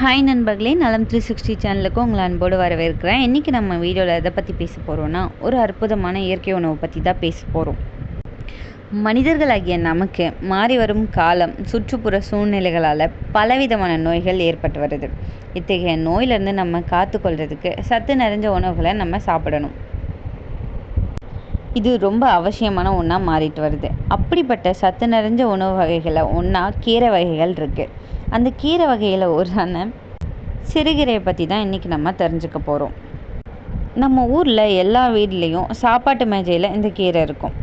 Hi நண்பர்களே நலம் three sixty சேனலுக்கு உங்களை அன்போடு வரவேற்கிறேன். இன்றைக்கி நம்ம வீடியோவில் எதை பற்றி பேச போகிறோன்னா ஒரு அற்புதமான இயற்கை உணவை பற்றி தான் பேச போகிறோம் மனிதர்களாகிய நமக்கு மாறி வரும் காலம் சுற்றுப்புற சூழ்நிலைகளால் பலவிதமான நோய்கள் ஏற்பட்டு வருது. இத்தகைய நோயிலிருந்து நம்ம காத்துக்கொள்றதுக்கு சத்து நிறைஞ்ச உணவுகளை நம்ம சாப்பிடணும். இது ரொம்ப அவசியமான ஒன்றா மாறிட்டு வருது. அப்படிப்பட்ட சத்து நிறைஞ்ச உணவு வகைகளை ஒன்றா கீரை வகைகள் இருக்குது அந்த கீரை வகையில் ஒன்றான சிறுகீரையை பற்றி தான் இன்றைக்கி நம்ம தெரிஞ்சுக்க போகிறோம் நம்ம ஊரில் எல்லா வீட்லேயும் சாப்பாட்டு மேஜையில் இந்த கீரை இருக்கும்.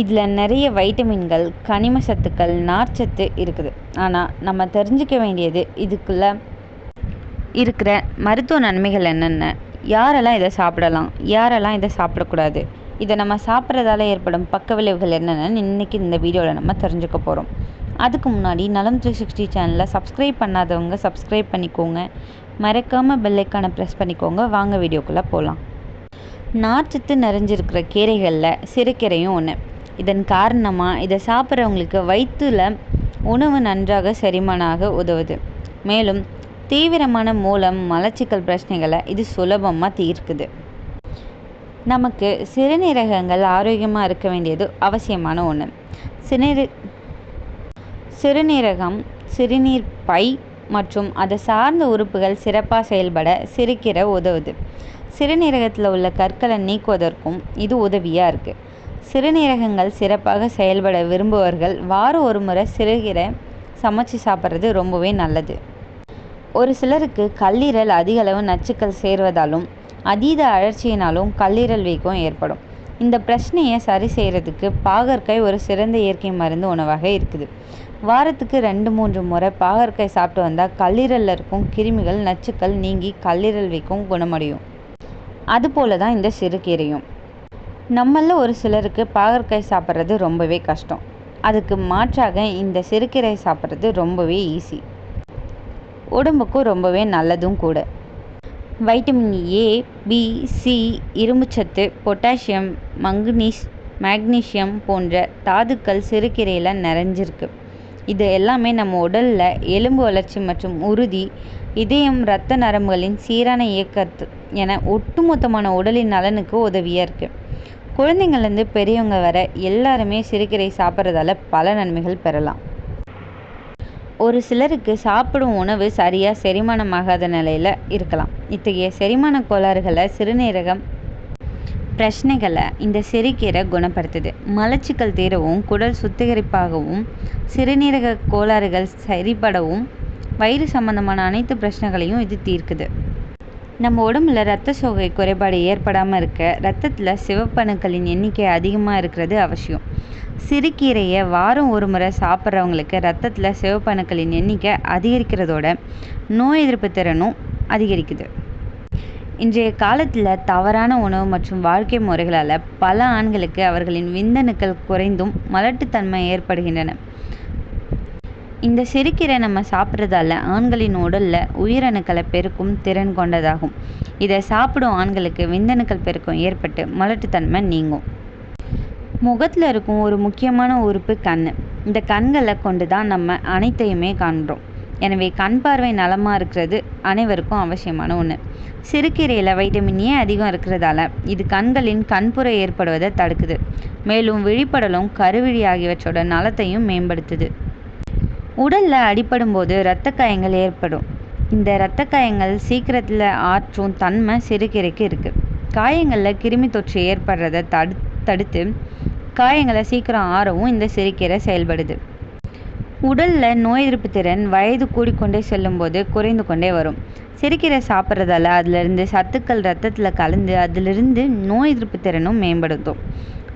இதில் நிறைய வைட்டமின்கள் கனிம சத்துக்கள் நார்ச்சத்து இருக்குது. ஆனால் நம்ம தெரிஞ்சுக்க வேண்டியது இதுக்குள்ளே இருக்கிற மருத்துவ நன்மைகள் என்னென்ன? யாரெல்லாம் இதை சாப்பிடலாம்? யாரெல்லாம் இதை சாப்பிடக்கூடாது? இதை நம்ம சாப்பிட்றதால ஏற்படும் பக்க விளைவுகள் என்னென்னு இன்றைக்கி இந்த வீடியோவில் நம்ம தெரிஞ்சுக்க போகிறோம் அதுக்கு முன்னாடி நலம் த்ரீ சிக்ஸ்டி சேனலை சப்ஸ்கிரைப் பண்ணாதவங்க சப்ஸ்கிரைப் பண்ணிக்கோங்க. மறக்காமல் பெல்லைக்கானை ப்ரெஸ் பண்ணிக்கோங்க. வாங்க வீடியோக்குள்ளே போகலாம் நார்ச்சத்து நிறைஞ்சிருக்கிற கீரைகளில் சிறுக்கீரையும் ஒன்று இதன் காரணமாக இதை சாப்பிட்றவங்களுக்கு வயிற்றில் உணவு நன்றாக செரிமானாக உதவுது. மேலும் தீவிரமான மூலம் மலச்சிக்கல் பிரச்சனைகளை இது சுலபமாக தீர்க்குது. நமக்கு சிறுநீரகங்கள் ஆரோக்கியமாக இருக்க வேண்டியது அவசியமான ஒன்று சிறுநீர சிறுநீரகம் சிறுநீர் பை மற்றும் அதை சார்ந்த உறுப்புகள் சிறப்பாக செயல்பட சிறுகீரை உதவுது. சிறுநீரகத்தில் உள்ள கற்களை நீக்குவதற்கும் இது உதவியாக இருக்குது சிறுநீரகங்கள் சிறப்பாக செயல்பட விரும்புவர்கள் வாரம் ஒரு முறை சிறுகீரை சமைச்சு சாப்பிட்றது ரொம்பவே நல்லது. ஒரு சிலருக்கு கல்லீரல் அதிக அளவு நச்சுக்கள் சேர்வதாலும் அதீத அழற்சியினாலும் கல்லீரல் வீக்கம் ஏற்படும். இந்த பிரச்சனையை சரி செய்கிறதுக்கு பாகற்காய் ஒரு சிறந்த இயற்கை மருந்து உணவாக இருக்குது. வாரத்துக்கு ரெண்டு மூன்று முறை பாகற்காய் சாப்பிட்டு வந்தால் கல்லீரலில் இருக்கும் கிருமிகள் நச்சுக்கள் நீங்கி கல்லீரல் வீக்கம் குணமடையும். அதுபோல தான் இந்த சிறுகீரையும் நம்மளில் ஒரு சிலருக்கு பாகற்காய் சாப்பிட்றது ரொம்பவே கஷ்டம். அதுக்கு மாற்றாக இந்த சிறுகீரை சாப்பிட்றது ரொம்பவே ஈஸி. உடம்புக்கும் ரொம்பவே நல்லதும் கூட. வைட்டமின் ஏ பி சி இரும்புச்சத்து பொட்டாசியம் மங்கனீஸ் மேக்னீசியம் போன்ற தாதுக்கள் சிறுகீரையில் நிறைஞ்சிருக்கு. இது எல்லாமே நம்ம உடலில் எலும்பு வளர்ச்சி மற்றும் உறுதி இதயம் இரத்த நரம்புகளின் சீரான இயக்கத்து என ஒட்டுமொத்தமான உடலின் நலனுக்கு உதவியாக இருக்குது குழந்தைங்கள்லேருந்து பெரியவங்க வர எல்லாருமே சிறுகீரை சாப்பிட்றதால பல நன்மைகள் பெறலாம். ஒரு சிலருக்கு சாப்பிடும் உணவு சரியாக செரிமானமாகாத நிலையில் இருக்கலாம். இத்தகைய செரிமான கோளாறுகளை சிறுநீரகம் பிரச்சனைகளை இந்த சிறுகீரை குணப்படுத்துது. மலச்சிக்கல் தீரவும் குடல் சுத்திகரிப்பாகவும் சிறுநீரக கோளாறுகள் சரிபடவும் வயிறு சம்பந்தமான அனைத்து பிரச்சனைகளையும் இது தீர்க்குது. நம்ம உடம்புல ரத்த சோகை குறைபாடு ஏற்படாமல் இருக்க ரத்தத்தில் சிவப்பணுக்களின் எண்ணிக்கை அதிகமாக இருக்கிறது அவசியம். சிறுகீரையை வாரம் ஒரு முறை சாப்பிட்றவங்களுக்கு ரத்தத்தில் சிவப்பணுக்களின் எண்ணிக்கை அதிகரிக்கிறதோட நோய் எதிர்ப்பு திறனும் அதிகரிக்குது. இன்றைய காலத்தில் தவறான உணவு மற்றும் வாழ்க்கை முறைகளால் பல ஆண்களுக்கு அவர்களின் விந்தணுக்கள் குறைந்தும் மலட்டுத்தன்மை ஏற்படுகின்றன. இந்த சிறுக்கீரை நம்ம சாப்பிட்றதால ஆண்களின் உடலில் உயிரணுக்களை பெருக்கும் திறன் கொண்டதாகும். இதை சாப்பிடும் ஆண்களுக்கு விந்தணுக்கள் பெருக்கம் ஏற்பட்டு மலட்டுத்தன்மை நீங்கும். முகத்தில் இருக்கும் ஒரு முக்கியமான உறுப்பு கண் இந்த கண்களை கொண்டு தான் நம்ம அனைத்தையுமே காண்கிறோம் எனவே கண் பார்வை நலமாக இருக்கிறது அனைவருக்கும் அவசியமான ஒன்று சிறுகீரையில் வைட்டமின் ஏ அதிகம் இருக்கிறதால இது கண்களின் கண்புற ஏற்படுவதை தடுக்குது. மேலும் விழிப்படலும் கருவிழி ஆகியவற்றோட நலத்தையும் மேம்படுத்துது. உடலில் அடிப்படும் போது இரத்த காயங்கள் ஏற்படும். இந்த இரத்த காயங்கள் சீக்கிரத்தில் ஆற்றும் தன்மை சிறுகீரைக்கு இருக்குது காயங்களில் கிருமி தொற்று ஏற்படுறதை தடு தடுத்து காயங்களை சீக்கிரம் ஆறவும் இந்த சிறுகீரை செயல்படுது. உடலில் நோய் எதிர்ப்பு திறன் வயது கூடிக்கொண்டே செல்லும்போது குறைந்து கொண்டே வரும். சிறுக்கீரை சாப்பிட்றதால அதிலிருந்து சத்துக்கள் ரத்தத்தில் கலந்து அதிலிருந்து நோய் எதிர்ப்பு திறனும் மேம்படுத்தும்.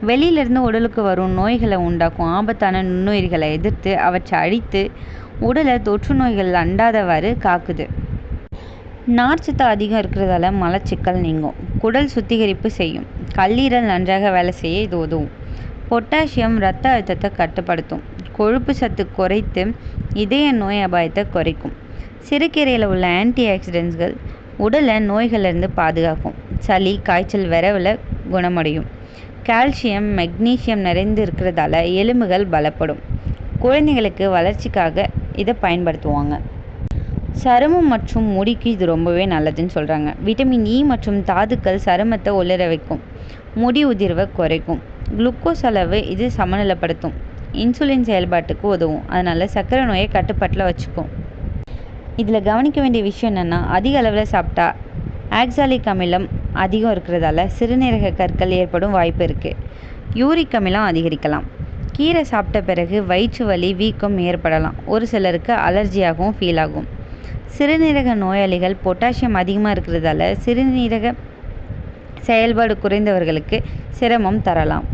வெளியிலிருந்து உடலுக்கு வரும் நோய்களை உண்டாக்கும் ஆபத்தான நுண்ணுயிர்களை எதிர்த்து அவற்றை அழித்து உடலை தொற்று நோய்கள் அண்டாதவாறு காக்குது. நார்ச்சத்து அதிகம் இருக்கிறதால மலச்சிக்கல் நீங்கும். குடல் சுத்திகரிப்பு செய்யும். கல்லீரல் நன்றாக வேலை செய்ய இது உதவும். பொட்டாசியம் இரத்த அழுத்தத்தை கட்டுப்படுத்தும். கொழுப்பு சத்து குறைத்து இதய நோய் அபாயத்தை குறைக்கும். சிறுகீரையில் உள்ள ஆன்டி ஆக்சிடென்ட்ஸ்கள் உடலை நோய்களிலிருந்து பாதுகாக்கும். சளி காய்ச்சல் விரவில் குணமடையும். கால்சியம் மெக்னீசியம் நிறைந்து இருக்கிறதால எலும்புகள் பலப்படும். குழந்தைகளுக்கு வளர்ச்சிக்காக இதை பயன்படுத்துவாங்க. சருமம் மற்றும் முடிக்கு இது ரொம்பவே நல்லதுன்னு சொல்கிறாங்க விட்டமின் இ மற்றும் தாதுக்கள் சருமத்தை ஒளிர வைக்கும். முடி உதிர்வை குறைக்கும். குளுக்கோஸ் அளவு இது சமநிலைப்படுத்தும். இன்சுலின் செயல்பாட்டுக்கு உதவும். அதனால் சர்க்கரை நோயை கட்டுப்பாட்டில் வச்சுக்கும் இதில் கவனிக்க வேண்டிய விஷயம் என்னென்னா அதிக அளவில் சாப்பிட்டா ஆக்சாலிக் அமிலம் அதிகம் இருக்கிறதால சிறுநீரக கற்கள் ஏற்படும் வாய்ப்பு இருக்குது யூரிக் அமிலம் அதிகரிக்கலாம். கீரை சாப்பிட்ட பிறகு வயிற்று வலி வீக்கம் ஏற்படலாம். ஒரு சிலருக்கு அலர்ஜியாகவும் ஃபீல் ஆகும். சிறுநீரக நோயாளிகள் பொட்டாசியம் அதிகமாக இருக்கிறதால சிறுநீரக செயல்பாடு குறைந்தவர்களுக்கு சிரமம் தரலாம்.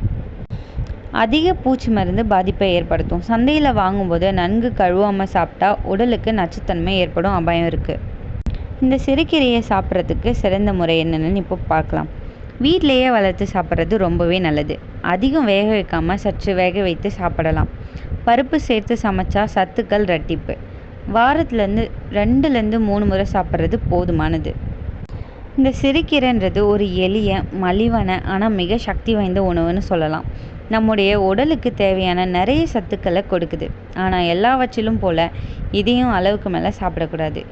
அதிக பூச்சி மருந்து பாதிப்பை ஏற்படுத்தும். சந்தையில் வாங்கும்போது நன்கு கழுவாமல் சாப்பிட்டா உடலுக்கு நச்சுத்தன்மை ஏற்படும் அபாயம் இருக்குது இந்த சிறுகீரையை சாப்பிட்றதுக்கு சிறந்த முறை என்னென்னு இப்போ பார்க்கலாம். வீட்டிலையே வளர்த்து சாப்பிட்றது ரொம்பவே நல்லது. அதிகம் வேக வைக்காமல் சற்று வேக வைத்து சாப்பிடலாம். பருப்பு சேர்த்து சமைச்சா சத்துக்கள் ரெட்டிப்பு வாரத்துலேருந்து ரெண்டுலேருந்து மூணு முறை சாப்பிட்றது போதுமானது. இந்த சிறுகீரைன்றது ஒரு எளிய மலிவான ஆனால் மிக சக்தி வாய்ந்த உணவுன்னு சொல்லலாம். நம்முடைய உடலுக்கு தேவையான நிறைய சத்துக்களை கொடுக்குது. ஆனால் எல்லாவற்றிலும் போல் இதையும் அளவுக்கு மேலே சாப்பிடக்கூடாது.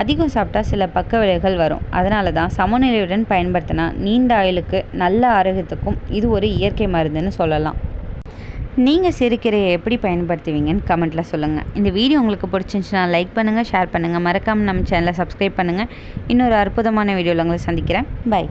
அதிகம் சாப்பிட்டா சில பக்க விளைவுகள் வரும். அதனால தான் சமநிலையுடன் பயன்படுத்தினா நீண்ட ஆயுளுக்கு நல்ல ஆரோக்கியத்துக்கும் இது ஒரு இயற்கை மருந்துன்னு சொல்லலாம். நீங்கள் சிறுகீரையை எப்படி பயன்படுத்துவீங்கன்னு கமெண்ட்டில் சொல்லுங்கள் இந்த வீடியோ உங்களுக்கு பிடிச்சிருந்துச்சுன்னா லைக் பண்ணுங்கள் ஷேர் பண்ணுங்கள் மறக்காமல் நம்ம சேனலை சப்ஸ்கிரைப் பண்ணுங்கள் இன்னொரு அற்புதமான வீடியோவில் உங்களை சந்திக்கிறேன். பை.